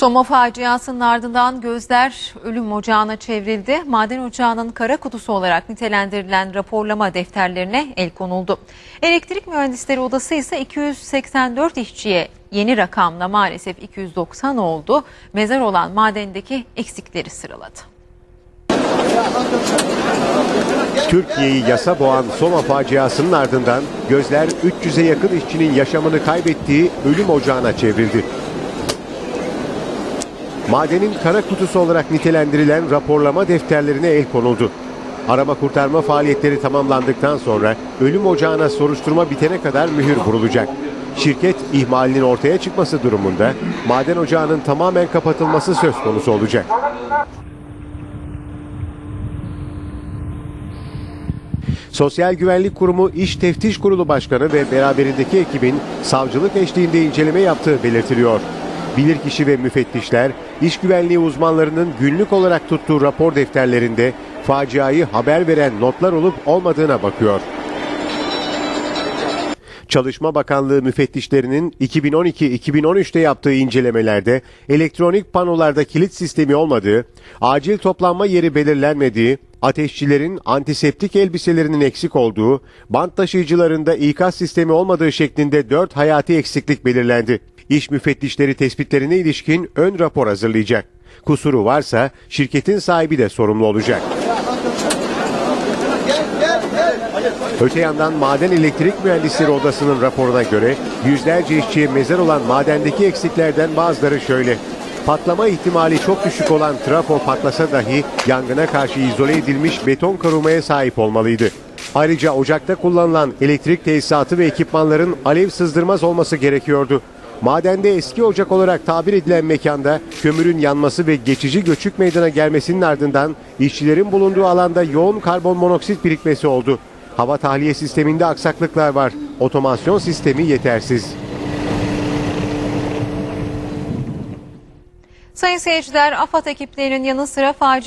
Soma faciasının ardından gözler ölüm ocağına çevrildi. Maden ocağının kara kutusu olarak nitelendirilen raporlama defterlerine el konuldu. Elektrik Mühendisleri Odası ise 284 işçiye yeni rakamla maalesef 290 oldu. Mezar olan madendeki eksikleri sıraladı. Türkiye'yi yasa boğan Soma faciasının ardından gözler 300'e yakın işçinin yaşamını kaybettiği ölüm ocağına çevrildi. Madenin kara kutusu olarak nitelendirilen raporlama defterlerine el konuldu. Arama kurtarma faaliyetleri tamamlandıktan sonra ölüm ocağına soruşturma bitene kadar mühür vurulacak. Şirket ihmalinin ortaya çıkması durumunda maden ocağının tamamen kapatılması söz konusu olacak. Sosyal Güvenlik Kurumu İş Teftiş Kurulu Başkanı ve beraberindeki ekibin savcılık eşliğinde inceleme yaptığı belirtiliyor. Bilirkişi ve müfettişler iş güvenliği uzmanlarının günlük olarak tuttuğu rapor defterlerinde faciayı haber veren notlar olup olmadığına bakıyor. Çalışma Bakanlığı müfettişlerinin 2012-2013'te yaptığı incelemelerde elektronik panolarda kilit sistemi olmadığı, acil toplanma yeri belirlenmediği, ateşçilerin antiseptik elbiselerinin eksik olduğu, bant taşıyıcılarında ikaz sistemi olmadığı şeklinde 4 hayati eksiklik belirlendi. İş müfettişleri tespitlerine ilişkin ön rapor hazırlayacak. Kusuru varsa şirketin sahibi de sorumlu olacak. Öte yandan Maden Elektrik Mühendisleri Odası'nın raporuna göre yüzlerce işçiye mezar olan madendeki eksiklerden bazıları şöyle. Patlama ihtimali çok düşük olan trafo patlasa dahi yangına karşı izole edilmiş beton korumaya sahip olmalıydı. Ayrıca ocakta kullanılan elektrik tesisatı ve ekipmanların alev sızdırmaz olması gerekiyordu. Madende eski ocak olarak tabir edilen mekanda kömürün yanması ve geçici göçük meydana gelmesinin ardından işçilerin bulunduğu alanda yoğun karbon monoksit birikmesi oldu. Hava tahliye sisteminde aksaklıklar var. Otomasyon sistemi yetersiz. Sayın seyirciler, AFAD ekiplerinin yanı sıra facia